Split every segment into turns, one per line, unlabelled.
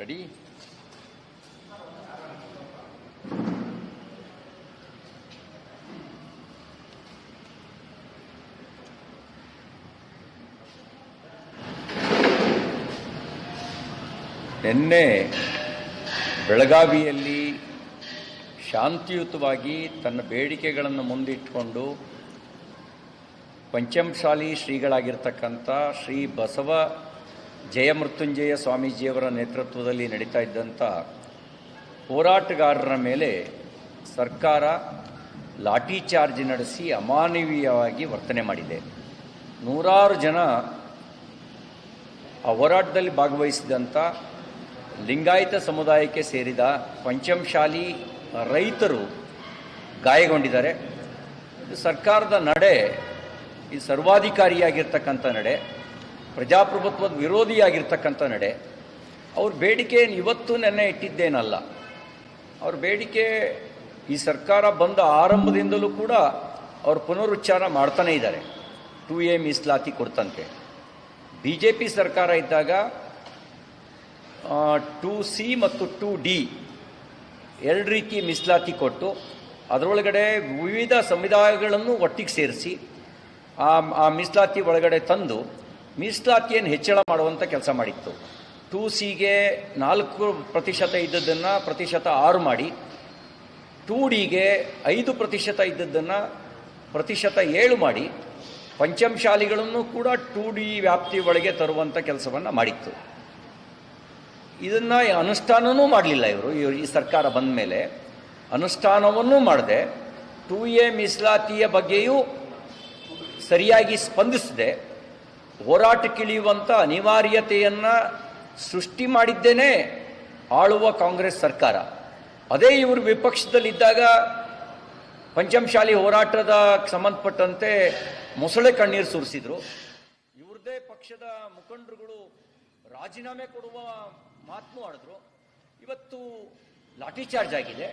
Ready ನಿನ್ನೆ ಬೆಳಗಾವಿಯಲ್ಲಿ ಶಾಂತಿಯುತವಾಗಿ ತನ್ನ ಬೇಡಿಕೆಗಳನ್ನು ಮುಂದಿಟ್ಟುಕೊಂಡು ಪಂಚಮಶಾಲಿ ಶ್ರೀಗಳಾಗಿರ್ತಕ್ಕಂಥ ಶ್ರೀ ಬಸವ ಜಯಮೃತ್ಯುಂಜಯ ಸ್ವಾಮೀಜಿಯವರ ನೇತೃತ್ವದಲ್ಲಿ ನಡೀತಾ ಇದ್ದಂಥ ಹೋರಾಟಗಾರರ ಮೇಲೆ ಸರ್ಕಾರ ಲಾಠಿ ಚಾರ್ಜ್ ನಡೆಸಿ ಅಮಾನವೀಯವಾಗಿ ವರ್ತನೆ ಮಾಡಿದೆ. ನೂರಾರು ಜನ ಆ ಹೋರಾಟದಲ್ಲಿ ಭಾಗವಹಿಸಿದಂಥ ಲಿಂಗಾಯತ ಸಮುದಾಯಕ್ಕೆ ಸೇರಿದ ಪಂಚಮಶಾಲಿ ರೈತರು ಗಾಯಗೊಂಡಿದ್ದಾರೆ. ಸರ್ಕಾರದ ನಡೆ ಈ ಸರ್ವಾಧಿಕಾರಿಯಾಗಿರ್ತಕ್ಕಂಥ ನಡೆ. ಪ್ರಜಾಪ್ರಭುತ್ವದ ವಿರೋಧಿಯಾಗಿರ್ತಕ್ಕಂಥ ನಡೆ, ಅವ್ರ ಬೇಡಿಕೆ ಇವತ್ತು ನೆನ್ನೆ ಇಟ್ಟಿದ್ದೇನಲ್ಲ. ಅವ್ರ ಬೇಡಿಕೆ ಈ ಸರ್ಕಾರ ಬಂದ ಆರಂಭದಿಂದಲೂ ಕೂಡ ಅವರು ಪುನರುಚ್ಚಾರ ಮಾಡ್ತಾನೇ ಇದ್ದಾರೆ. ಟು ಎ ಮೀಸಲಾತಿ ಕೊಡ್ತಂತೆ. ಬಿ ಜೆ ಪಿ ಸರ್ಕಾರ ಇದ್ದಾಗ ಟು ಸಿ ಮತ್ತು ಟು ಡಿ ಎರಡು ರೀತಿ ಮೀಸಲಾತಿ ಕೊಟ್ಟು, ಅದರೊಳಗಡೆ ವಿವಿಧ ಸಮುದಾಯಗಳನ್ನು ಒಟ್ಟಿಗೆ ಸೇರಿಸಿ, ಆ ಆ ಮೀಸಲಾತಿ ಒಳಗಡೆ ತಂದು ಮೀಸಲಾತಿಯನ್ನು ಹೆಚ್ಚಳ ಮಾಡುವಂಥ ಕೆಲಸ ಮಾಡಿತ್ತು. ಟು ಸಿಗೆ ನಾಲ್ಕು ಪ್ರತಿಶತ ಇದ್ದದ್ದನ್ನು ಪ್ರತಿಶತ ಆರು ಮಾಡಿ. ಟು ಡಿಗೆ ಐದು ಪ್ರತಿಶತ ಇದ್ದದ್ದನ್ನು ಪ್ರತಿಶತ ಏಳು ಮಾಡಿ. ಪಂಚಮಶಾಲಿಗಳನ್ನು ಕೂಡ ಟು ಡಿ ವ್ಯಾಪ್ತಿ ಒಳಗೆ ತರುವಂಥ ಕೆಲಸವನ್ನು ಮಾಡಿತ್ತು. ಇದನ್ನು ಅನುಷ್ಠಾನವೂ ಮಾಡಲಿಲ್ಲ ಇವರು. ಇವರು ಈ ಸರ್ಕಾರ ಬಂದ ಮೇಲೆ ಅನುಷ್ಠಾನವನ್ನೂ ಮಾಡದೆ. ಟು ಎ ಮೀಸಲಾತಿಯ ಬಗ್ಗೆಯೂ ಸರಿಯಾಗಿ ಸ್ಪಂದಿಸದೆ. ಹೋರಾಟಕ್ಕಿಳಿಯುವಂಥ ಅನಿವಾರ್ಯತೆಯನ್ನು ಸೃಷ್ಟಿ ಮಾಡಿದ್ದೇನೆ ಆಳುವ ಕಾಂಗ್ರೆಸ್ ಸರ್ಕಾರ. ಅದೇ ಇವರು ವಿಪಕ್ಷದಲ್ಲಿದ್ದಾಗ ಪಂಚಮಶಾಲಿ ಹೋರಾಟದ ಸಂಬಂಧಪಟ್ಟಂತೆ ಮೊಸಳೆ ಕಣ್ಣೀರು ಸುರಿಸಿದ್ರು. ಇವ್ರದೇ ಪಕ್ಷದ ಮುಖಂಡರುಗಳು ರಾಜೀನಾಮೆ ಕೊಡುವ ಮಾತನ್ನು ಆಡಿದ್ರು. ಇವತ್ತು ಲಾಠಿ ಚಾರ್ಜ್ ಆಗಿದೆ.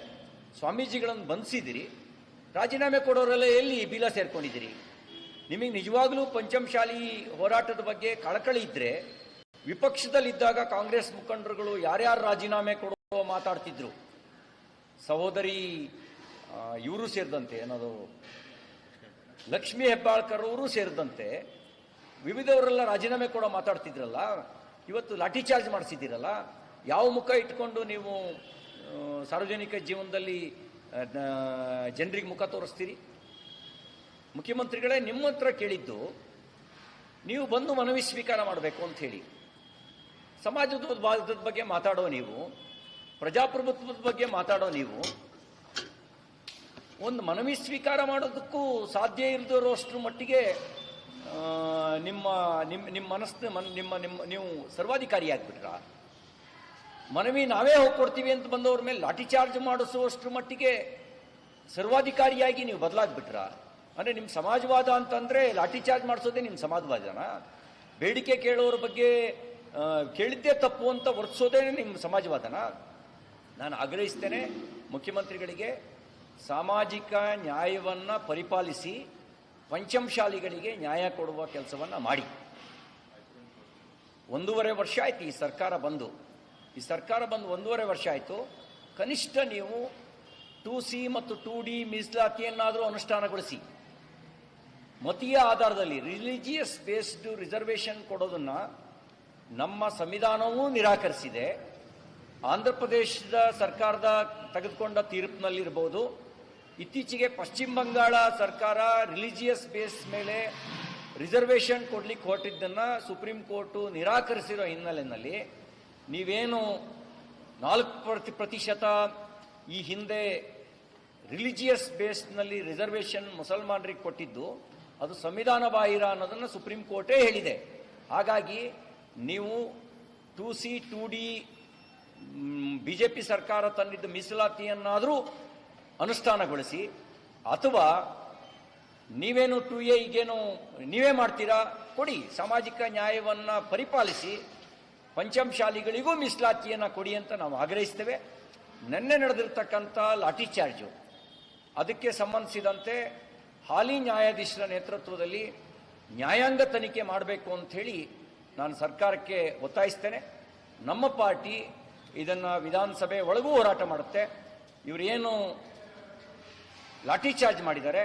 ಸ್ವಾಮೀಜಿಗಳನ್ನು ಬಂಧಿಸಿದಿರಿ. ರಾಜೀನಾಮೆ ಕೊಡೋರೆಲ್ಲ ಎಲ್ಲಿ ಬೀಲ ಸೇರ್ಕೊಂಡಿದ್ದೀರಿ? ನಿಮಗೆ ನಿಜವಾಗ್ಲೂ ಪಂಚಮಶಾಲಿ ಹೋರಾಟದ ಬಗ್ಗೆ ಕಳಕಳಿ ಇದ್ದರೆ ವಿಪಕ್ಷದಲ್ಲಿದ್ದಾಗ ಕಾಂಗ್ರೆಸ್ ಮುಖಂಡರುಗಳು ಯಾರ್ಯಾರು ರಾಜೀನಾಮೆ ಕೊಡುವ ಮಾತಾಡ್ತಿದ್ರು. ಸಹೋದರಿ ಇವರು ಸೇರಿದಂತೆ, ಏನದು, ಲಕ್ಷ್ಮೀ ಹೆಬ್ಬಾಳ್ಕರ್ ಅವರು ಸೇರಿದಂತೆ ವಿವಿಧವರೆಲ್ಲ ರಾಜೀನಾಮೆ ಕೊಡೋ ಮಾತಾಡ್ತಿದ್ರಲ್ಲ, ಇವತ್ತು ಲಾಠಿ ಚಾರ್ಜ್ ಮಾಡಿಸಿದ್ದೀರಲ್ಲ, ಯಾವ ಮುಖ ಇಟ್ಕೊಂಡು ನೀವು ಸಾರ್ವಜನಿಕ ಜೀವನದಲ್ಲಿ ಜನರಿಗೆ ಮುಖ ತೋರಿಸ್ತೀರಿ? ಮುಖ್ಯಮಂತ್ರಿಗಳೇ ನಿಮ್ಮ ಹತ್ರ ಕೇಳಿದ್ದು, ನೀವು ಬಂದು ಮನವಿ ಸ್ವೀಕಾರ ಮಾಡಬೇಕು ಅಂತ ಹೇಳಿ. ಸಮಾಜದ ಬಗ್ಗೆ ಮಾತಾಡೋ ನೀವು, ಪ್ರಜಾಪ್ರಭುತ್ವದ ಬಗ್ಗೆ ಮಾತಾಡೋ ನೀವು, ಒಂದು ಮನವಿ ಸ್ವೀಕಾರ ಮಾಡೋದಕ್ಕೂ ಸಾಧ್ಯ ಇಲ್ಲದಿರೋಷ್ಟರ ಮಟ್ಟಿಗೆ ನಿಮ್ಮ ನಿಮ್ಮ ನಿಮ್ಮ ಮನಸ್ಸು, ಮನ್, ನಿಮ್ಮ ನಿಮ್ಮ, ನೀವು ಸರ್ವಾಧಿಕಾರಿಯಾಗ್ಬಿಟ್ರಾ ಮನವಿ ನಾವೇ ಹೋಗ್ಕೊಡ್ತೀವಿ ಅಂತ ಬಂದವ್ರ ಮೇಲೆ ಲಾಠಿ ಚಾರ್ಜ್ ಮಾಡಿಸುವಷ್ಟರ ಮಟ್ಟಿಗೆ ಸರ್ವಾಧಿಕಾರಿಯಾಗಿ ನೀವು ಬದಲಾಗ್ಬಿಟ್ರಾ? ಅಂದರೆ ನಿಮ್ಮ ಸಮಾಜವಾದ ಅಂತಂದರೆ ಲಾಠಿ ಚಾರ್ಜ್ ಮಾಡಿಸೋದೇ ನಿಮ್ಮ ಸಮಾಜವಾದನ? ಬೇಡಿಕೆ ಕೇಳೋರ ಬಗ್ಗೆ ಕೇಳಿದ್ದೇ ತಪ್ಪು ಅಂತ ವರ್ತಿಸೋದೇ ನಿಮ್ಮ ಸಮಾಜವಾದನ? ನಾನು ಆಗ್ರಹಿಸ್ತೇನೆ ಮುಖ್ಯಮಂತ್ರಿಗಳಿಗೆ ಸಾಮಾಜಿಕ ನ್ಯಾಯವನ್ನು ಪರಿಪಾಲಿಸಿ ಪಂಚಮಶಾಲಿಗಳಿಗೆ ನ್ಯಾಯ ಕೊಡುವ ಕೆಲಸವನ್ನು ಮಾಡಿ. ಒಂದೂವರೆ ವರ್ಷ ಆಯ್ತು ಈ ಸರ್ಕಾರ ಬಂದು. ಈ ಸರ್ಕಾರ ಬಂದು ಒಂದೂವರೆ ವರ್ಷ ಆಯಿತು. ಕನಿಷ್ಠ ನೀವು ಟು ಸಿ ಮತ್ತು ಟು ಡಿ ಮೀಸಲಾತಿಯನ್ನಾದರೂ ಅನುಷ್ಠಾನಗೊಳಿಸಿ. ಮತೀಯ ಆಧಾರದಲ್ಲಿ ರಿಲಿಜಿಯಸ್ ಬೇಸ್ಡ್ ರಿಸರ್ವೇಷನ್ ಕೊಡೋದನ್ನು ನಮ್ಮ ಸಂವಿಧಾನವೂ ನಿರಾಕರಿಸಿದೆ. ಆಂಧ್ರ ಪ್ರದೇಶದ ಸರ್ಕಾರದ ತೆಗೆದುಕೊಂಡ ತೀರ್ಪಿನಲ್ಲಿರ್ಬೋದು. ಇತ್ತೀಚೆಗೆ ಪಶ್ಚಿಮ ಬಂಗಾಳ ಸರ್ಕಾರ ರಿಲಿಜಿಯಸ್ ಬೇಸ್ ಮೇಲೆ ರಿಸರ್ವೇಷನ್ ಕೊಡ್ಲಿಕ್ಕೆ ಹೊರಟಿದ್ದನ್ನು ಸುಪ್ರೀಂ ಕೋರ್ಟು ನಿರಾಕರಿಸಿರೋ ಹಿನ್ನೆಲೆಯಲ್ಲಿ ನೀವೇನು ನಾಲ್ಕು ಪ್ರತಿ ಪ್ರತಿಶತ ಈ ಹಿಂದೆ ರಿಲಿಜಿಯಸ್ ಬೇಸ್ನಲ್ಲಿ ರಿಸರ್ವೇಷನ್ ಮುಸಲ್ಮಾನರಿಗೆ ಕೊಟ್ಟಿದ್ದು ಅದು ಸಂವಿಧಾನ ಬಾಹಿರ ಅನ್ನೋದನ್ನು ಸುಪ್ರೀಂ ಕೋರ್ಟೇ ಹೇಳಿದೆ. ಹಾಗಾಗಿ ನೀವು two C, two D B J P ಸರ್ಕಾರ ತಂದಿದ್ದ ಮೀಸಲಾತಿಯನ್ನಾದರೂ ಅನುಷ್ಠಾನಗೊಳಿಸಿ, ಅಥವಾ ನೀವೇನು ಟು ಎ ನೀವೇ ಮಾಡ್ತೀರಾ, ಕೊಡಿ. ಸಾಮಾಜಿಕ ನ್ಯಾಯವನ್ನು ಪರಿಪಾಲಿಸಿ, ಪಂಚಮಶಾಲಿಗಳಿಗೂ ಮೀಸಲಾತಿಯನ್ನು ಕೊಡಿ ಅಂತ ನಾವು ಆಗ್ರಹಿಸ್ತೇವೆ. ನಿನ್ನೆ ನಡೆದಿರ್ತಕ್ಕಂಥ ಲಾಠಿ ಚಾರ್ಜು. ಅದಕ್ಕೆ ಸಂಬಂಧಿಸಿದಂತೆ ಹಾಲಿ ನ್ಯಾಯಾಧೀಶರ ನೇತೃತ್ವದಲ್ಲಿ ನ್ಯಾಯಾಂಗ ತನಿಖೆ ಮಾಡಬೇಕು ಅಂಥೇಳಿ ನಾನು ಸರ್ಕಾರಕ್ಕೆ ಒತ್ತಾಯಿಸ್ತೇನೆ. ನಮ್ಮ ಪಾರ್ಟಿ ಇದನ್ನು ವಿಧಾನಸಭೆ ಒಳಗೂ ಹೋರಾಟ ಮಾಡುತ್ತೆ. ಇವರೇನು ಲಾಠಿ ಚಾರ್ಜ್ ಮಾಡಿದ್ದಾರೆ,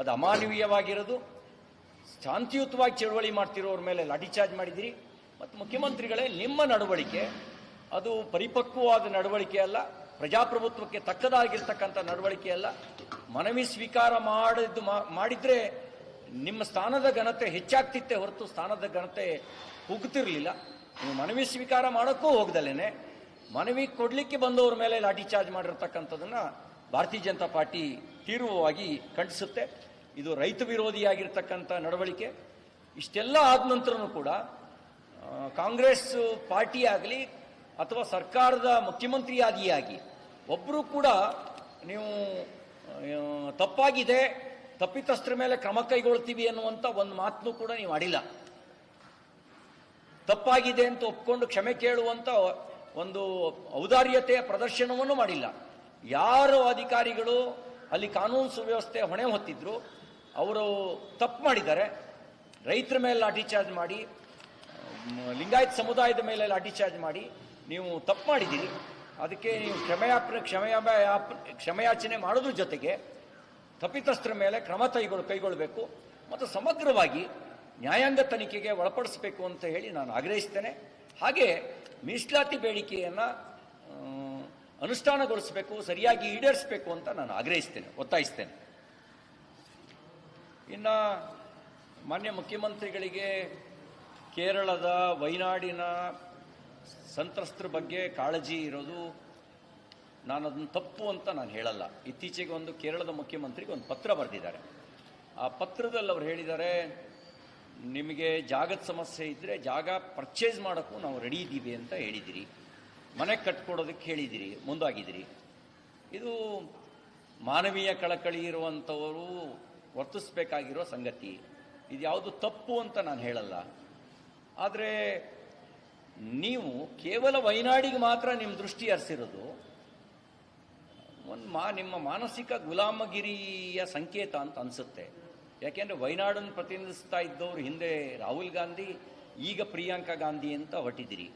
ಅದು ಅಮಾನವೀಯವಾಗಿರೋದು. ಶಾಂತಿಯುತವಾಗಿ ಚಳವಳಿ ಮಾಡ್ತಿರೋರ ಮೇಲೆ ಲಾಠಿ ಚಾರ್ಜ್ ಮಾಡಿದಿರಿ ಮತ್ತು ಮುಖ್ಯಮಂತ್ರಿಗಳೇ ನಿಮ್ಮ ನಡವಳಿಕೆ, ಅದು ಪರಿಪಕ್ವವಾದ ನಡವಳಿಕೆ ಅಲ್ಲ ಪ್ರಜಾಪ್ರಭುತ್ವಕ್ಕೆ ತಕ್ಕದಾಗಿರ್ತಕ್ಕಂಥ ನಡವಳಿಕೆ ಅಲ್ಲ. ಮನವಿ ಸ್ವೀಕಾರ ಮಾಡಿದ್ದು ಮಾಡಿದ್ರೆ ನಿಮ್ಮ ಸ್ಥಾನದ ಘನತೆ ಹೆಚ್ಚಾಗ್ತಿತ್ತೆ ಹೊರತು ಸ್ಥಾನದ ಘನತೆ ಕುಗ್ತಿರ್ಲಿಲ್ಲ ನೀವು ಮನವಿ ಸ್ವೀಕಾರ ಮಾಡೋಕ್ಕೂ ಹೋಗ್ದಲೇನೆ ಮನವಿ ಕೊಡ್ಲಿಕ್ಕೆ ಬಂದವ್ರ ಮೇಲೆ ಲಾಠಿ ಚಾರ್ಜ್ ಮಾಡಿರ್ತಕ್ಕಂಥದ್ದನ್ನು ಭಾರತೀಯ ಜನತಾ ಪಾರ್ಟಿ ತೀವ್ರವಾಗಿ ಖಂಡಿಸುತ್ತೆ. ಇದು ರೈತ ವಿರೋಧಿಯಾಗಿರ್ತಕ್ಕಂಥ ನಡವಳಿಕೆ. ಇಷ್ಟೆಲ್ಲ ಆದ ನಂತರನೂ ಕೂಡ ಕಾಂಗ್ರೆಸ್ ಪಾರ್ಟಿ ಆಗಲಿ ಅಥವಾ ಸರ್ಕಾರದ ಮುಖ್ಯಮಂತ್ರಿಯಾದಿಯಾಗಿ ಒಬ್ಬರು ಕೂಡ ನೀವು ತಪ್ಪಾಗಿದೆ, ತಪ್ಪಿತಸ್ಥರ ಮೇಲೆ ಕ್ರಮ ಕೈಗೊಳ್ತೀವಿ ಅನ್ನುವಂಥ ಒಂದು ಮಾತನ್ನು ಕೂಡ ನೀವು ಆಡಿಲ್ಲ. ತಪ್ಪಾಗಿದೆ ಅಂತ ಒಪ್ಕೊಂಡು ಕ್ಷಮೆ ಕೇಳುವಂಥ ಒಂದು ಔದಾರ್ಯತೆಯ ಪ್ರದರ್ಶನವನ್ನು ಮಾಡಿಲ್ಲ. ಯಾರು ಅಧಿಕಾರಿಗಳು ಅಲ್ಲಿ ಕಾನೂನು ಸುವ್ಯವಸ್ಥೆ ಹೊಣೆ ಹೊತ್ತಿದ್ರು, ಅವರು ತಪ್ಪು ಮಾಡಿದ್ದಾರೆ. ರೈತರ ಮೇಲೆ ಲಾಠಿ ಚಾರ್ಜ್ ಮಾಡಿ ಲಿಂಗಾಯತ್ ಸಮುದಾಯದ ಮೇಲೆ ಲಾಠಿ ಚಾರ್ಜ್ ಮಾಡಿ ನೀವು ತಪ್ಪು ಮಾಡಿದ್ದೀರಿ. ಅದಕ್ಕೆ ನೀವು ಕ್ಷಮೆಯಾಪ್ರ ಕ್ಷಮೆಯಾಪ ಕ್ಷಮೆಯಾಚನೆ ಮಾಡೋದ್ರ ಜೊತೆಗೆ ತಪ್ಪಿತಸ್ಥರ ಮೇಲೆ ಕ್ರಮ ಕೈಗೊಳ್ ಕೈಗೊಳ್ಳಬೇಕು ಮತ್ತು ಸಮಗ್ರವಾಗಿ ನ್ಯಾಯಾಂಗ ತನಿಖೆಗೆ ಒಳಪಡಿಸಬೇಕು ಅಂತ ಹೇಳಿ ನಾನು ಆಗ್ರಹಿಸ್ತೇನೆ. ಹಾಗೆ ಮೀಸಲಾತಿ ಬೇಡಿಕೆಯನ್ನು ಅನುಷ್ಠಾನಗೊಳಿಸಬೇಕು, ಸರಿಯಾಗಿ ಈಡೇರಿಸಬೇಕು ಅಂತ ನಾನು ಆಗ್ರಹಿಸ್ತೇನೆ, ಒತ್ತಾಯಿಸ್ತೇನೆ. ಇನ್ನು ಮಾನ್ಯ ಮುಖ್ಯಮಂತ್ರಿಗಳಿಗೆ ಕೇರಳದ, ವೈನಾಡಿನ ಸಂತ್ರಸ್ತರ ಬಗ್ಗೆ ಕಾಳಜಿ ಇರೋದು ನಾನು ಅದನ್ನು ತಪ್ಪು ಅಂತ ನಾನು ಹೇಳಲ್ಲ. ಇತ್ತೀಚೆಗೆ ಒಂದು ಕೇರಳದ ಮುಖ್ಯಮಂತ್ರಿಗೆ ಒಂದು ಪತ್ರ ಬರೆದಿದ್ದಾರೆ. ಆ ಪತ್ರದಲ್ಲಿ ಅವ್ರು ಹೇಳಿದ್ದಾರೆ, ನಿಮಗೆ ಜಾಗದ ಸಮಸ್ಯೆ ಇದ್ದರೆ ಜಾಗ ಪರ್ಚೇಸ್ ಮಾಡೋಕ್ಕೂ ನಾವು ರೆಡಿ ಇದ್ದೀವಿ ಅಂತ ಹೇಳಿದಿರಿ. ಮನೆ ಕಟ್ಕೊಡೋದಕ್ಕೆ ಹೇಳಿದಿರಿ ಮುಂದಾಗಿದ್ದೀರಿ ಇದು ಮಾನವೀಯ ಕಳಕಳಿ ಇರುವಂಥವರು ವರ್ತಿಸ್ಬೇಕಾಗಿರೋ ಸಂಗತಿ. ಇದು ಯಾವುದು ತಪ್ಪು ಅಂತ ನಾನು ಹೇಳಲ್ಲ. ಆದರೆ ನೀವು ಕೇವಲ ವೈನಾಡಿಗೆ ಮಾತ್ರ ನಿಮ್ಮ ದೃಷ್ಟಿ ಹರಿಸಿರೋದು, ಒಂದು ಮಾ, ನಿಮ್ಮ ಮಾನಸಿಕ ಗುಲಾಮಗಿರಿಯ ಸಂಕೇತ ಅಂತ ಅನಿಸುತ್ತೆ. ಯಾಕೆಂದರೆ ವೈನಾಡನ್ನು ಪ್ರತಿನಿಧಿಸ್ತಾ ಇದ್ದವರು ಹಿಂದೆ ರಾಹುಲ್ ಗಾಂಧಿ, ಈಗ ಪ್ರಿಯಾಂಕಾ ಗಾಂಧಿ ಅಂತ ಹೊಟ್ಟಿದ್ದೀರಿ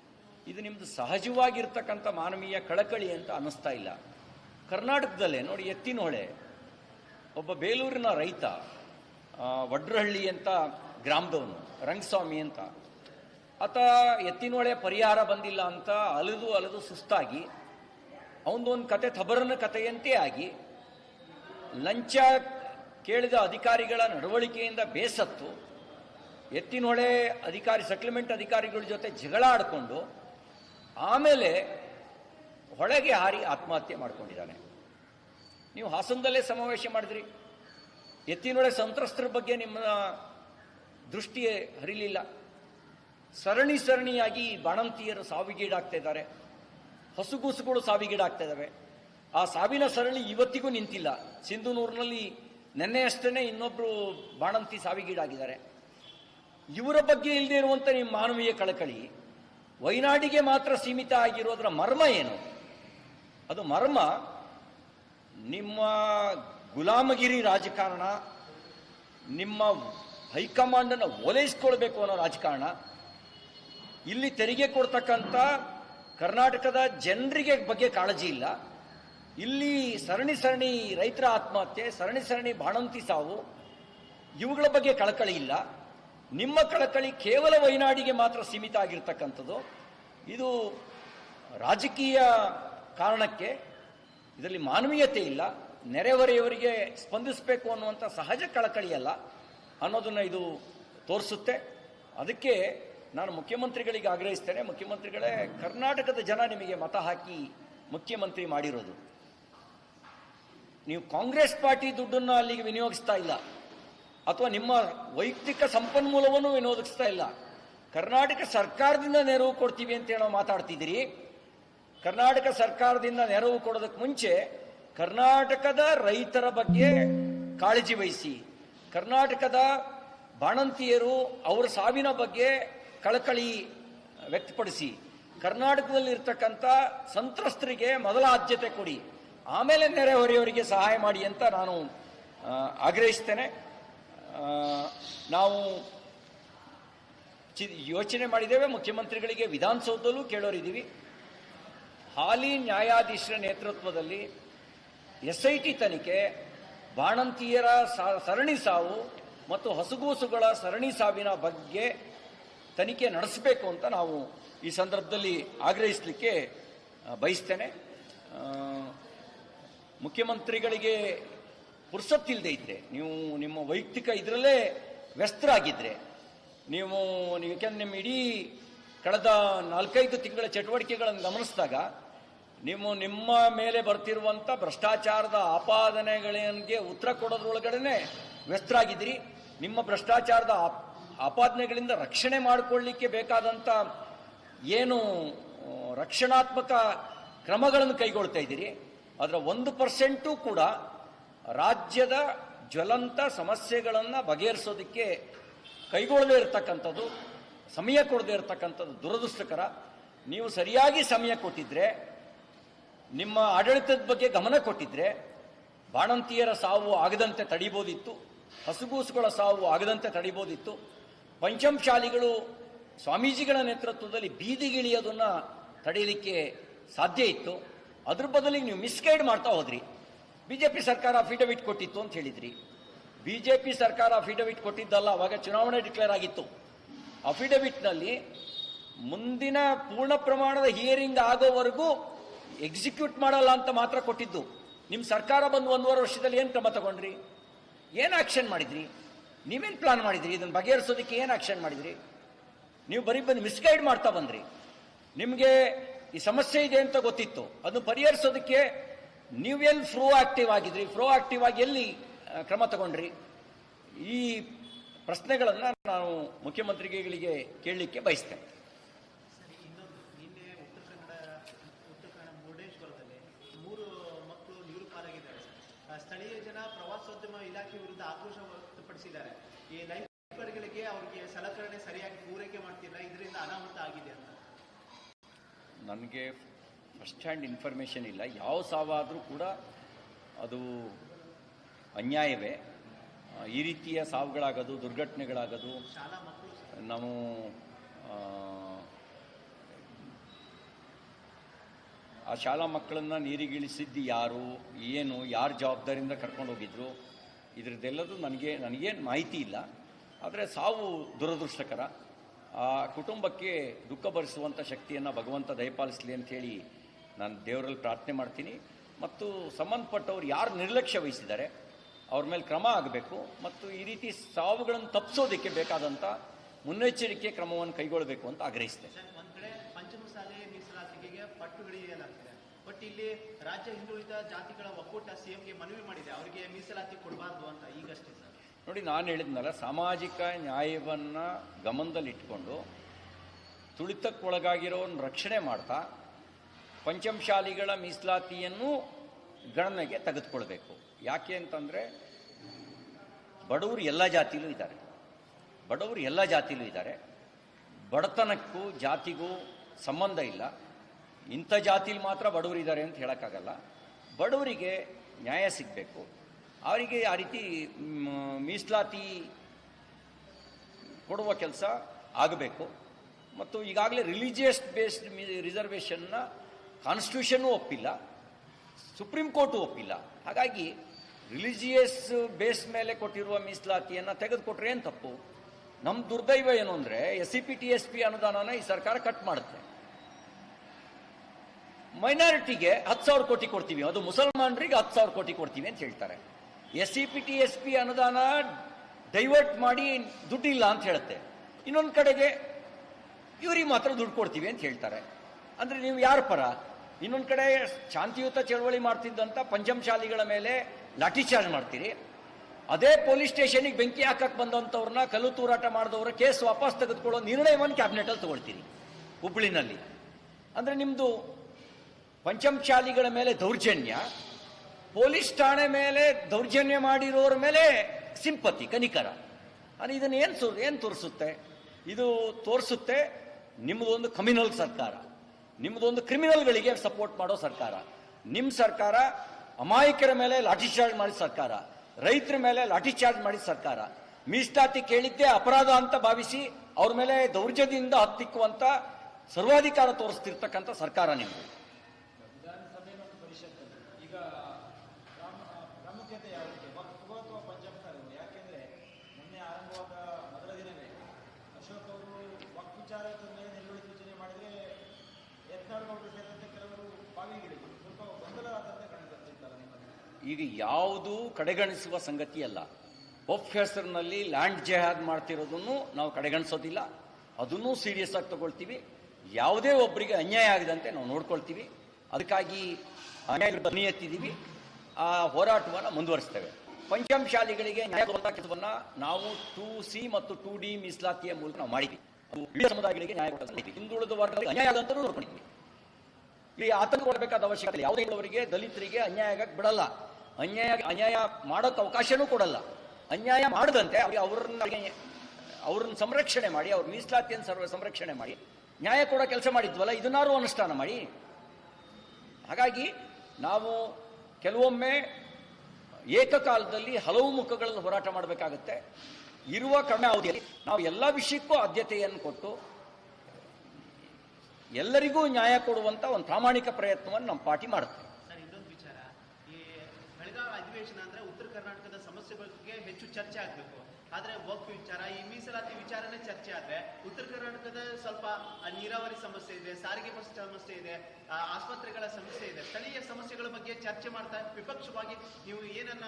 ಇದು ನಿಮ್ಮದು ಸಹಜವಾಗಿರ್ತಕ್ಕಂಥ ಮಾನವೀಯ ಕಳಕಳಿ ಅಂತ ಅನ್ನಿಸ್ತಾ ಇಲ್ಲ. ಕರ್ನಾಟಕದಲ್ಲೇ ನೋಡಿ, ಎತ್ತಿನಹೊಳೆ, ಒಬ್ಬ ಬೇಲೂರಿನ ರೈತ ವಡ್ರಹಳ್ಳಿ ಅಂತ ಗ್ರಾಮದವನು, ರಂಗಸ್ವಾಮಿ ಅಂತ. ಆತ ಎತ್ತಿನೊಳೆ ಪರಿಹಾರ ಬಂದಿಲ್ಲ ಅಂತ ಅಲೆದು ಅಲೆದು ಸುಸ್ತಾಗಿ, ಅವನದೊಂದು ಕತೆ, ಥಬರನ ಕಥೆಯಂತೆ ಆಗಿ, ಲಂಚ ಕೇಳಿದ ಅಧಿಕಾರಿಗಳ ನಡವಳಿಕೆಯಿಂದ ಬೇಸತ್ತು ಎತ್ತಿನೊಳೆ ಅಧಿಕಾರಿ, ಸೆಟ್ಲ್ಮೆಂಟ್ ಅಧಿಕಾರಿಗಳ ಜೊತೆ ಜಗಳ ಆಡಿಕೊಂಡು, ಆಮೇಲೆ ಹೊಳೆಗೆ ಹಾರಿ ಆತ್ಮಹತ್ಯೆ ಮಾಡಿಕೊಂಡಿದ್ದಾನೆ. ನೀವು ಹಾಸನದಲ್ಲೇ ಸಮಾವೇಶ ಮಾಡಿದ್ರಿ. ಎತ್ತಿನೊಳೆ ಸಂತ್ರಸ್ತರ ಬಗ್ಗೆ ನಿಮ್ಮ ದೃಷ್ಟಿ ಹರಿಲಿಲ್ಲ. ಸರಣಿ ಸರಣಿಯಾಗಿ ಬಾಣಂತಿಯರು ಸಾವಿಗೀಡಾಗ್ತಾ ಇದ್ದಾರೆ. ಹಸುಗೂಸುಗಳು ಸಾವಿಗೀಡಾಗ್ತಾ ಇದ್ದಾವೆ ಆ ಸಾವಿನ ಸರಣಿ ಇವತ್ತಿಗೂ ನಿಂತಿಲ್ಲ. ಸಿಂಧುನೂರಿನಲ್ಲಿ ನಿನ್ನೆಯಷ್ಟೇ ಇನ್ನೊಬ್ಬರು ಬಾಣಂತಿ ಸಾವಿಗೀಡಾಗಿದ್ದಾರೆ. ಇವರ ಬಗ್ಗೆ ಇಲ್ಲದೆ ಇರುವಂಥ ನಿಮ್ಮ ಮಾನವೀಯ ಕಳಕಳಿ, ವೈನಾಡಿಗೆ ಮಾತ್ರ ಸೀಮಿತ ಆಗಿರೋದ್ರ ಮರ್ಮ ಏನು? ಅದು ಮರ್ಮ ನಿಮ್ಮ ಗುಲಾಮಗಿರಿ ರಾಜಕಾರಣ, ನಿಮ್ಮ ಹೈಕಮಾಂಡನ್ನು ಓಲೈಸ್ಕೊಳ್ಬೇಕು ಅನ್ನೋ ರಾಜಕಾರಣ ಇಲ್ಲಿ ತೆರಿಗೆ ಕೊಡ್ತಕ್ಕಂಥ ಕರ್ನಾಟಕದ ಜನರಿಗೆ ಬಗ್ಗೆ ಕಾಳಜಿ ಇಲ್ಲ. ಇಲ್ಲಿ ಸರಣಿ ಸರಣಿ ರೈತರ ಆತ್ಮಹತ್ಯೆ, ಸರಣಿ ಸರಣಿ ಬಾಣಂತಿ ಸಾವು, ಇವುಗಳ ಬಗ್ಗೆ ಕಳಕಳಿ ಇಲ್ಲ. ನಿಮ್ಮ ಕಳಕಳಿ ಕೇವಲ ವಯನಾಡಿಗೆ ಮಾತ್ರ ಸೀಮಿತ ಆಗಿರ್ತಕ್ಕಂಥದ್ದು. ಇದು ರಾಜಕೀಯ ಕಾರಣಕ್ಕೆ ಇದರಲ್ಲಿ ಮಾನವೀಯತೆ ಇಲ್ಲ. ನೆರೆಹೊರೆಯವರಿಗೆ ಸ್ಪಂದಿಸಬೇಕು ಅನ್ನುವಂಥ ಸಹಜ ಕಳಕಳಿಯಲ್ಲ ಅನ್ನೋದನ್ನು ಇದು ತೋರಿಸುತ್ತೆ. ಅದಕ್ಕೆ ನಾನು ಮುಖ್ಯಮಂತ್ರಿಗಳಿಗೆ ಆಗ್ರಹಿಸ್ತೇನೆ. ಮುಖ್ಯಮಂತ್ರಿಗಳೇ, ಕರ್ನಾಟಕದ ಜನ ನಿಮಗೆ ಮತ ಹಾಕಿ ಮುಖ್ಯಮಂತ್ರಿ ಮಾಡಿರೋದು. ನೀವು ಕಾಂಗ್ರೆಸ್ ಪಾರ್ಟಿ ದುಡ್ಡನ್ನು ಅಲ್ಲಿಗೆ ವಿನಿಯೋಗಿಸ್ತಾ ಇಲ್ಲ. ಅಥವಾ ನಿಮ್ಮ ವೈಯಕ್ತಿಕ ಸಂಪನ್ಮೂಲವನ್ನು ವಿನಿಯೋಗಿಸ್ತಾ ಇಲ್ಲ. ಕರ್ನಾಟಕ ಸರ್ಕಾರದಿಂದ ನೆರವು ಕೊಡ್ತೀವಿ ಅಂತ ಹೇಳೋ ಮಾತಾಡ್ತಿದ್ದೀರಿ. ಕರ್ನಾಟಕ ಸರ್ಕಾರದಿಂದ ನೆರವು ಕೊಡೋದಕ್ಕೆ ಮುಂಚೆ ಕರ್ನಾಟಕದ ರೈತರ ಬಗ್ಗೆ ಕಾಳಜಿ ವಹಿಸಿ. ಕರ್ನಾಟಕದ ಬಾಣಂತಿಯರು ಅವರ ಸಾವಿನ ಬಗ್ಗೆ ಕಳಕಳಿ ವ್ಯಕ್ತಪಡಿಸಿ ಕರ್ನಾಟಕದಲ್ಲಿ ಇರ್ತಕ್ಕಂಥ ಸಂತ್ರಸ್ತರಿಗೆ ಮೊದಲ ಆದ್ಯತೆ ಕೊಡಿ, ಆಮೇಲೆ ನೆರೆಹೊರೆಯವರಿಗೆ ಸಹಾಯ ಮಾಡಿ ಅಂತ ನಾನು ಆಗ್ರಹಿಸ್ತೇನೆ. ನಾವು ಚಿ, ಯೋಚನೆ ಮಾಡಿದ್ದೇವೆ, ಮುಖ್ಯಮಂತ್ರಿಗಳಿಗೆ ವಿಧಾನಸೌಧದಲ್ಲೂ ಕೇಳೋರಿದ್ದೀವಿ. ಹಾಲಿ ನ್ಯಾಯಾಧೀಶರ ನೇತೃತ್ವದಲ್ಲಿ ಎಸ್ ಐ ಟಿ ತನಿಖೆ, ಬಾಣಂತಿಯರ ಸರಣಿ ಸಾವು ಮತ್ತು ಹಸುಗೂಸುಗಳ ಸರಣಿ ಸಾವಿನ ಬಗ್ಗೆ ತನಿಖೆ ನಡೆಸಬೇಕು ಅಂತ ನಾವು ಈ ಸಂದರ್ಭದಲ್ಲಿ ಆಗ್ರಹಿಸಲಿಕ್ಕೆ ಬಯಸ್ತೇನೆ. ಮುಖ್ಯಮಂತ್ರಿಗಳಿಗೆ ಪುರ್ಸತ್ತಿಲ್ಲದೆ ಇದ್ದರೆ ನೀವು ನಿಮ್ಮ ವೈಯಕ್ತಿಕ ಇದರಲ್ಲೇ ವ್ಯಸ್ತರಾಗಿದ್ದರೆ ನೀವು ನೀವು ಯಾಕೆಂದ್ರೆ ನಿಮ್ಮ ಇಡೀ ಕಳೆದ ನಾಲ್ಕೈದು ತಿಂಗಳ ಚಟುವಟಿಕೆಗಳನ್ನು ಗಮನಿಸಿದಾಗ, ನೀವು ನಿಮ್ಮ ಮೇಲೆ ಬರ್ತಿರುವಂಥ ಭ್ರಷ್ಟಾಚಾರದ ಆಪಾದನೆಗಳಿಗೆ ಉತ್ತರ ಕೊಡೋದ್ರೊಳಗಡೆ ವ್ಯಸ್ತರಾಗಿದ್ದೀರಿ. ನಿಮ್ಮ ಭ್ರಷ್ಟಾಚಾರದ ಆಪಾದನೆಗಳಿಂದ ರಕ್ಷಣೆ ಮಾಡಿಕೊಳ್ಳಿಕ್ಕೆ ಬೇಕಾದಂಥ ಏನು ರಕ್ಷಣಾತ್ಮಕ ಕ್ರಮಗಳನ್ನು ಕೈಗೊಳ್ತಾ ಇದ್ದೀರಿ. ಅದರ ಒಂದು ಪರ್ಸೆಂಟು ಕೂಡ ರಾಜ್ಯದ ಜ್ವಲಂತ ಸಮಸ್ಯೆಗಳನ್ನು ಬಗೆಹರಿಸೋದಕ್ಕೆ ಕೈಗೊಳ್ಳದೇ ಇರತಕ್ಕಂಥದ್ದು, ಸಮಯ ಕೊಡದೇ ಇರತಕ್ಕಂಥದ್ದು ದುರದೃಷ್ಟಕರ. ನೀವು ಸರಿಯಾಗಿ ಸಮಯ ಕೊಟ್ಟಿದ್ರೆ, ನಿಮ್ಮ ಆಡಳಿತದ ಬಗ್ಗೆ ಗಮನ ಕೊಟ್ಟಿದ್ರೆ ಬಾಣಂತಿಯರ ಸಾವು ಆಗದಂತೆ ತಡಿಬೋದಿತ್ತು, ಹಸುಗೂಸುಗಳ ಸಾವು ಆಗದಂತೆ ತಡಿಬೋದಿತ್ತು. ಪಂಚಮಶಾಲಿಗಳು ಸ್ವಾಮೀಜಿಗಳ ನೇತೃತ್ವದಲ್ಲಿ ಬೀದಿಗಿಳಿಯೋದನ್ನು ತಡೆಯಲಿಕ್ಕೆ ಸಾಧ್ಯ ಇತ್ತು. ಅದ್ರ ಬದಲಿಗೆ ನೀವು ಮಿಸ್ಗೈಡ್ ಮಾಡ್ತಾ ಹೋದ್ರಿ. ಪಿ ಸರ್ಕಾರ ಅಫಿಡವಿಟ್ ಕೊಟ್ಟಿತ್ತು ಅಂತ ಹೇಳಿದ್ರಿ. ಪಿ ಸರ್ಕಾರ ಅಫಿಡವಿಟ್ ಕೊಟ್ಟಿದ್ದಲ್ಲ, ಅವಾಗ ಚುನಾವಣೆ ಡಿಕ್ಲೇರ್ ಆಗಿತ್ತು. ಅಫಿಡವಿಟ್ನಲ್ಲಿ ಮುಂದಿನ ಪೂರ್ಣ ಪ್ರಮಾಣದ ಹಿಯರಿಂಗ್ ಆಗೋವರೆಗೂ ಎಕ್ಸಿಕ್ಯೂಟ್ ಮಾಡಲ್ಲ ಅಂತ ಮಾತ್ರ ಕೊಟ್ಟಿದ್ದು. ನಿಮ್ಮ ಸರ್ಕಾರ ಬಂದು ಒಂದೂವರೆ ವರ್ಷದಲ್ಲಿ ಏನು ಕ್ರಮ ತಗೊಂಡ್ರಿ? ಏನು ಆಕ್ಷನ್ ಮಾಡಿದ್ರಿ? ನೀವೇನು ಪ್ಲಾನ್ ಮಾಡಿದ್ರಿ? ಇದನ್ನು ಬಗೆಹರಿಸೋದಕ್ಕೆ ಏನು ಆಕ್ಷನ್ ಮಾಡಿದ್ರಿ? ನೀವು ಬರೀ ಬಂದು ಮಿಸ್ಗೈಡ್ ಮಾಡ್ತಾ ಬಂದ್ರಿ. ನಿಮಗೆ ಈ ಸಮಸ್ಯೆ ಇದೆ ಅಂತ ಗೊತ್ತಿತ್ತು. ಅದನ್ನು ಪರಿಹರಿಸೋದಕ್ಕೆ ನೀವೆಲ್ಲಿ ಫ್ರೋ ಆಕ್ಟಿವ್ ಆಗಿದ್ರಿ? ಫ್ರೋ ಆಕ್ಟಿವ್ ಆಗಿ ಎಲ್ಲಿ ಕ್ರಮ ತಗೊಂಡ್ರಿ? ಈ ಪ್ರಶ್ನೆಗಳನ್ನು ನಾವು ಮುಖ್ಯಮಂತ್ರಿಗಳಿಗೆ ಕೇಳಲಿಕ್ಕೆ ಬಯಸ್ತೇನೆ.
ಸ್ಥಳೀಯ ಜನ ಪ್ರವಾಸೋದ್ಯಮ ಇಲಾಖೆ ವಿರುದ್ಧ ಆಕ್ರೋಶ ವ್ಯಕ್ತಪಡಿಸಿದ್ದಾರೆ. ಈ ಲೈಬ್ರರಿಗಳಿಗೆ ಅವರಿಗೆ ಸಲಕರಣೆ ಸರಿಯಾಗಿ ಪೂರೈಕೆ ಮಾಡ್ತಿಲ್ಲ ಇದರಿಂದ ಅನಾಹುತ ಆಗಿದೆ ಅಂತ.
ನನಗೆ ಫಸ್ಟ್ ಹ್ಯಾಂಡ್ ಇನ್ಫಾರ್ಮೇಷನ್ ಇಲ್ಲ. ಯಾವ ಸಾವಾದರೂ ಕೂಡ ಅದು ಅನ್ಯಾಯವೇ. ಈ ರೀತಿಯ ಸಾವುಗಳಾಗೋದು ದುರ್ಘಟನೆಗಳಾಗೋದು. ನಾವು ಆ, ಆ ಶಾಲಾ ಮಕ್ಕಳನ್ನು ನೀರಿಗಿಳಿಸಿದ್ದು ಯಾರು ಏನು ಯಾರ ಜವಾಬ್ದಾರಿಯಿಂದ ಕರ್ಕೊಂಡು ಹೋಗಿದ್ರು ಇದ್ರದ್ದೆಲ್ಲದು ನನಗೆ, ನನಗೇನು ಮಾಹಿತಿ ಇಲ್ಲ. ಆದರೆ ಸಾವು ದುರದೃಷ್ಟಕರ. ಆ ಕುಟುಂಬಕ್ಕೆ ದುಃಖ ಭರಿಸುವಂಥ ಶಕ್ತಿಯನ್ನು ಭಗವಂತ ದಯಪಾಲಿಸಲಿ ಅಂಥೇಳಿ ನಾನು ದೇವರಲ್ಲಿ ಪ್ರಾರ್ಥನೆ ಮಾಡ್ತೀನಿ. ಮತ್ತು ಸಂಬಂಧಪಟ್ಟವ್ರು ಯಾರು ನಿರ್ಲಕ್ಷ್ಯ ವಹಿಸಿದ್ದಾರೆ, ಅವ್ರ ಮೇಲೆ ಕ್ರಮ ಆಗಬೇಕು. ಮತ್ತು ಈ ರೀತಿ ಸಾವುಗಳನ್ನು ತಪ್ಪಿಸೋದಕ್ಕೆ ಬೇಕಾದಂಥ ಮುನ್ನೆಚ್ಚರಿಕೆ ಕ್ರಮವನ್ನು ಕೈಗೊಳ್ಳಬೇಕು ಅಂತ ಆಗ್ರಹಿಸ್ತೇನೆ.
ಬಟ್ ಇಲ್ಲಿ ರಾಜ್ಯ ಹಿಂದುಳಿದ ಜಾತಿಗಳ ಒಕ್ಕೂಟ ಸಿಎಂಗೆ ಮನವಿ ಮಾಡಿದೆ. ಅವರಿಗೆ ಮೀಸಲಾತಿ ಕೊಡಬಾರ್ದು ಅಂತ ಈಗಷ್ಟೇ ಸರ್.
ನೋಡಿ, ನಾನು ಹೇಳಿದ್ನಲ್ಲ, ಸಾಮಾಜಿಕ ನ್ಯಾಯವನ್ನು ಗಮನದಲ್ಲಿಟ್ಕೊಂಡು ತುಳಿತಕ್ಕೊಳಗಾಗಿರೋನ್ ರಕ್ಷಣೆ ಮಾಡ್ತಾ ಪಂಚಮಶಾಲಿಗಳ ಮೀಸಲಾತಿಯನ್ನು ಗಣನೆಗೆ ತೆಗೆದುಕೊಳ್ಬೇಕು. ಯಾಕೆ ಅಂತಂದರೆ, ಬಡವರು ಎಲ್ಲ ಜಾತಿಲೂ ಇದ್ದಾರೆ. ಬಡವರು ಎಲ್ಲ ಜಾತಿಲೂ ಇದ್ದಾರೆ. ಬಡತನಕ್ಕೂ ಜಾತಿಗೂ ಸಂಬಂಧ ಇಲ್ಲ. ಇಂಥ ಜಾತಿಲಿ ಮಾತ್ರ ಬಡವರಿದ್ದಾರೆ ಅಂತ ಹೇಳೋಕ್ಕಾಗಲ್ಲ. ಬಡವರಿಗೆ ನ್ಯಾಯ ಸಿಗಬೇಕು. ಅವರಿಗೆ ಆ ರೀತಿ ಮೀಸಲಾತಿ ಕೊಡುವ ಕೆಲಸ ಆಗಬೇಕು. ಮತ್ತು ಈಗಾಗಲೇ ರಿಲಿಜಿಯಸ್ ಬೇಸ್ಡ್ ರಿಸರ್ವೇಷನ್ನ ಕಾನ್ಸ್ಟಿಟ್ಯೂಷನ್ನು ಒಪ್ಪಿಲ್ಲ. ಸುಪ್ರೀಂ ಕೋರ್ಟು ಒಪ್ಪಿಲ್ಲ. ಹಾಗಾಗಿ ರಿಲಿಜಿಯಸ್ ಬೇಸ್ ಮೇಲೆ ಕೊಟ್ಟಿರುವ ಮೀಸಲಾತಿಯನ್ನು ತೆಗೆದುಕೊಟ್ರೆ ಏನು ತಪ್ಪು? ನಮ್ಮ ದುರ್ದೈವ ಏನು ಅಂದರೆ S C P T S P ಅನುದಾನನ ಈ ಸರ್ಕಾರ ಕಟ್ ಮಾಡುತ್ತೆ. ಮೈನಾರಿಟಿಗೆ ಹತ್ತು ಸಾವಿರ ಕೋಟಿ ಕೊಡ್ತೀವಿ. ಅದು ಮುಸಲ್ಮಾನರಿಗೆ ಹತ್ತು ಸಾವಿರ ಕೋಟಿ ಕೊಡ್ತೀವಿ ಅಂತ ಹೇಳ್ತಾರೆ. S C P T S P ಅನುದಾನ ಡೈವರ್ಟ್ ಮಾಡಿ ದುಡ್ಡಿಲ್ಲ ಅಂತ ಹೇಳುತ್ತೆ. ಇನ್ನೊಂದು ಕಡೆಗೆ ಇವ್ರಿಗೆ ಮಾತ್ರ ದುಡ್ಡು ಕೊಡ್ತೀವಿ ಅಂತ ಹೇಳ್ತಾರೆ. ಅಂದರೆ ನೀವು ಯಾರ ಪರ? ಇನ್ನೊಂದು ಕಡೆ ಶಾಂತಿಯುತ ಚಳವಳಿ ಮಾಡ್ತಿದ್ದಂಥ ಪಂಚಮಶಾಲಿಗಳ ಮೇಲೆ ಲಾಠಿ ಚಾರ್ಜ್ ಮಾಡ್ತೀರಿ. ಅದೇ ಪೊಲೀಸ್ ಸ್ಟೇಷನಿಗೆ ಬೆಂಕಿ ಹಾಕಕ್ಕೆ ಬಂದಂಥವ್ರನ್ನ ಕಲ್ಲು ತೂರಾಟ ಮಾಡಿದವ್ರ ಕೇಸ್ ವಾಪಸ್ ತೆಗೆದುಕೊಳ್ಳೋ ನಿರ್ಣಯವನ್ನು ಕ್ಯಾಬಿನೆಟಲ್ಲಿ ತಗೊಳ್ತೀರಿ. ಹುಬ್ಬಳ್ಳಿನಲ್ಲಿ ಅಂದರೆ ನಿಮ್ಮದು ಪಂಚಮಶಾಲಿಗಳ ಮೇಲೆ ದೌರ್ಜನ್ಯ, ಪೊಲೀಸ್ ಠಾಣೆ ಮೇಲೆ ದೌರ್ಜನ್ಯ ಮಾಡಿರೋರ ಮೇಲೆ ಸಿಂಪತಿ, ಕನಿಕರ. ಅದು ಇದನ್ನು ಏನು ಸು, ಏನು ತೋರಿಸುತ್ತೆ? ಇದು ತೋರಿಸುತ್ತೆ ನಿಮ್ಮದೊಂದು ಕಮ್ಯುನಲ್ ಸರ್ಕಾರ. ನಿಮ್ಮದೊಂದು ಕ್ರಿಮಿನಲ್ಗಳಿಗೆ ಸಪೋರ್ಟ್ ಮಾಡೋ ಸರ್ಕಾರ. ನಿಮ್ಮ ಸರ್ಕಾರ ಅಮಾಯಕರ ಮೇಲೆ ಲಾಠಿ ಚಾರ್ಜ್ ಮಾಡಿದ ಸರ್ಕಾರ. ರೈತರ ಮೇಲೆ ಲಾಠಿ ಚಾರ್ಜ್ ಮಾಡಿದ ಸರ್ಕಾರ. ಮೀಸಲಾತಿ ಕೇಳಿದ್ದೇ ಅಪರಾಧ ಅಂತ ಭಾವಿಸಿ ಅವ್ರ ಮೇಲೆ ದೌರ್ಜನ್ಯದಿಂದ ಹತ್ತಿಕ್ಕುವಂಥ ಸರ್ವಾಧಿಕಾರ ತೋರಿಸ್ತಿರ್ತಕ್ಕಂಥ ಸರ್ಕಾರ ನಿಮ್ಮದು ಈಗ ಯಾವುದೂ ಕಡೆಗಣಿಸುವ ಸಂಗತಿ ಅಲ್ಲ. ಒಫ್ ಹೆಸರಿನಲ್ಲಿ ಲ್ಯಾಂಡ್ ಜೆಹಾದ್ ಮಾಡ್ತಿರೋದನ್ನು ನಾವು ಕಡೆಗಣಿಸೋದಿಲ್ಲ. ಅದನ್ನೂ ಸೀರಿಯಸ್ ಆಗಿ ತಗೊಳ್ತೀವಿ. ಯಾವುದೇ ಒಬ್ಬರಿಗೆ ಅನ್ಯಾಯ ಆಗದಂತೆ ನಾವು ನೋಡ್ಕೊಳ್ತೀವಿ. ಅದಕ್ಕಾಗಿ ಅನ್ಯಾಯ ಧ್ವನಿ ಎತ್ತಿದ್ದೀವಿ. ಆ ಹೋರಾಟವನ್ನು ಮುಂದುವರಿಸ್ತೇವೆ. ಪಂಚಮಶಾಲಿಗಳಿಗೆ ನ್ಯಾಯ ಕೆಲಸವನ್ನು ನಾವು ಟೂ ಸಿ ಮತ್ತು ಟೂ ಡಿ ಮೀಸಲಾತಿಯ ಮೂಲಕ ನಾವು ಮಾಡಿದ್ವಿ. ಸಮುದಾಯಗಳಿಗೆ ನ್ಯಾಯ ಹಿಂದುಳಿದ ವರ್ಗಗಳಿಗೆ ಅನ್ಯಾಯ ಆದಂತರೂ ನೋಡ್ಕೊಂಡಿದ್ವಿ. ಇಲ್ಲಿ ಆತಂಕ ಕೊಡಬೇಕಾದ ಅವಶ್ಯಕತೆ. ಯಾವುದೇ ಅವರಿಗೆ ದಲಿತರಿಗೆ ಅನ್ಯಾಯ ಆಗಕ್ಕೆ ಬಿಡಲ್ಲ. ಅನ್ಯಾಯ ಅನ್ಯಾಯ ಮಾಡೋಕ್ಕೆ ಅವಕಾಶನೂ ಕೊಡಲ್ಲ. ಅನ್ಯಾಯ ಮಾಡದಂತೆ ಅವ್ರಿಗೆ ಅವ್ರನ್ನ ಅವ್ರನ್ನ ಸಂರಕ್ಷಣೆ ಮಾಡಿ, ಅವ್ರ ಮೀಸಲಾತಿಯನ್ನು ಸರ್ವ ಸಂರಕ್ಷಣೆ ಮಾಡಿ, ನ್ಯಾಯ ಕೊಡೋ ಕೆಲಸ ಮಾಡಿದ್ವಲ್ಲ ಇದನ್ನಾರು ಅನುಷ್ಠಾನ ಮಾಡಿ. ಹಾಗಾಗಿ ನಾವು ಕೆಲವೊಮ್ಮೆ ಏಕಕಾಲದಲ್ಲಿ ಹಲವು ಮುಖಗಳನ್ನು ಹೋರಾಟ ಮಾಡಬೇಕಾಗತ್ತೆ. ಇರುವ ಕಡಿಮೆ ಅವಧಿಯಲ್ಲಿ ನಾವು ಎಲ್ಲ ವಿಷಯಕ್ಕೂ ಆದ್ಯತೆಯನ್ನು ಕೊಟ್ಟು ಎಲ್ಲರಿಗೂ ನ್ಯಾಯ ಕೊಡುವಂಥ ಒಂದು ಪ್ರಾಮಾಣಿಕ ಪ್ರಯತ್ನವನ್ನು ನಮ್ಮ ಪಾರ್ಟಿ ಮಾಡುತ್ತೆ
ಸರ್ ಇನ್ನೊಂದು ವಿಚಾರ ಈ ಬೆಳಗಾವಿ ಅಧಿವೇಶನ ಅಂದ್ರೆ ಉತ್ತರ ಕರ್ನಾಟಕದ ಸಮಸ್ಯೆ ಬಗ್ಗೆ ಹೆಚ್ಚು ಚರ್ಚೆ ಆಗ್ಬೇಕು. ಆದ್ರೆ ವಕ್ಫ್ ವಿಚಾರ, ಈ ಮೀಸಲಾತಿ ವಿಚಾರನೇ ಚರ್ಚೆ ಆದ್ರೆ ಉತ್ತರ ಕರ್ನಾಟಕದ ಸ್ವಲ್ಪ ನೀರಾವರಿ ಸಮಸ್ಯೆ ಇದೆ, ಸಾರಿಗೆ ಬಸ್ ಸಮಸ್ಯೆ ಇದೆ ಆಸ್ಪತ್ರೆಗಳ ಸಮಸ್ಯೆ ಇದೆ. ಸ್ಥಳೀಯ ಸಮಸ್ಯೆಗಳ ಬಗ್ಗೆ ಚರ್ಚೆ ಮಾಡ್ತಾ ವಿಪಕ್ಷವಾಗಿ ನೀವು ಏನನ್ನ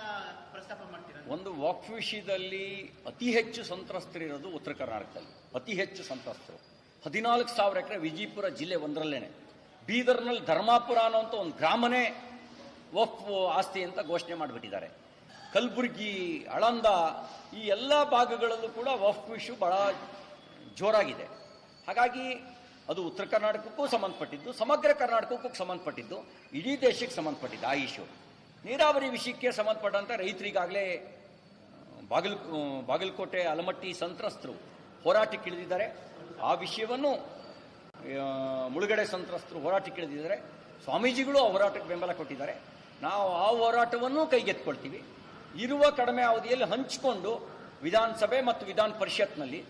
ಪ್ರಸ್ತಾಪ ಮಾಡ್ತೀರಾ?
ಒಂದು ವಕ್ಫ್ ವಿಷಯದಲ್ಲಿ ಅತಿ ಹೆಚ್ಚು ಸಂತ್ರಸ್ತರಿರೋದು ಉತ್ತರ ಕರ್ನಾಟಕದಲ್ಲಿ. ಅತಿ ಹೆಚ್ಚು ಸಂತ್ರಸ್ತರು. ಹದಿನಾಲ್ಕು ಸಾವಿರ ಎಕರೆ ವಿಜಯಪುರ ಜಿಲ್ಲೆ ಒಂದರಲ್ಲೇನೆ. ಬೀದರ್ನಲ್ಲಿ ಧರ್ಮಾಪುರ ಅನ್ನೋಂಥ ಒಂದು ಗ್ರಾಮನೇ ವಕ್ಫ್ ಆಸ್ತಿ ಅಂತ ಘೋಷಣೆ ಮಾಡಿಬಿಟ್ಟಿದ್ದಾರೆ. ಕಲಬುರಗಿ, ಅಳಂದ ಈ ಎಲ್ಲ ಭಾಗಗಳಲ್ಲೂ ಕೂಡ ವಕ್ಫ್ ಇಶ್ಯೂ ಬಹಳ ಜೋರಾಗಿದೆ. ಹಾಗಾಗಿ ಅದು ಉತ್ತರ ಕರ್ನಾಟಕಕ್ಕೂ ಸಂಬಂಧಪಟ್ಟಿದ್ದು, ಸಮಗ್ರ ಕರ್ನಾಟಕಕ್ಕೂ ಸಂಬಂಧಪಟ್ಟಿದ್ದು, ಇಡೀ ದೇಶಕ್ಕೆ ಸಂಬಂಧಪಟ್ಟಿದ್ದು ಆ ಇಶ್ಯೂ. ನೀರಾವರಿ ವಿಷಯಕ್ಕೆ ಸಂಬಂಧಪಟ್ಟಂಥ ರೈತರಿಗಾಗಲೇ ಬಾಗಲ್ ಬಾಗಲಕೋಟೆ ಅಲಮಟ್ಟಿ ಸಂತ್ರಸ್ತರು ಹೋರಾಟಕ್ಕೆ ಇಳಿದಿದ್ದಾರೆ ಆ ವಿಷಯವನ್ನು ಮುಳುಗಡೆ ಸಂತ್ರಸ್ತರು ಹೋರಾಟಕ್ಕೆ ಇಳಿದಿದ್ದಾರೆ ಸ್ವಾಮೀಜಿಗಳು ಆ ಹೋರಾಟಕ್ಕೆ ಬೆಂಬಲ ಕೊಟ್ಟಿದ್ದಾರೆ. ನಾವು ಆ ಹೋರಾಟವನ್ನು ಕೈಗೆತ್ಕೊಳ್ತೀವಿ ಇರುವ ಕಡಿಮೆ ಅವಧಿಯಲ್ಲಿ ಹಂಚಿಕೊಂಡು ವಿಧಾನಸಭೆ ಮತ್ತು ವಿಧಾನ ಪರಿಷತ್ನಲ್ಲಿ